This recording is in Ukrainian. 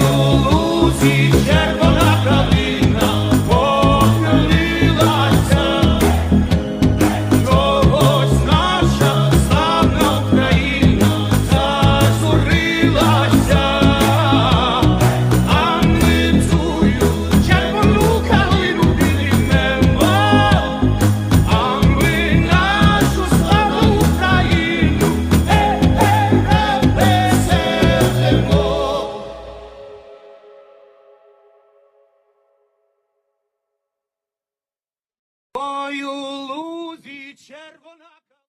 Yolu Zişer Ой, у лузі червоні.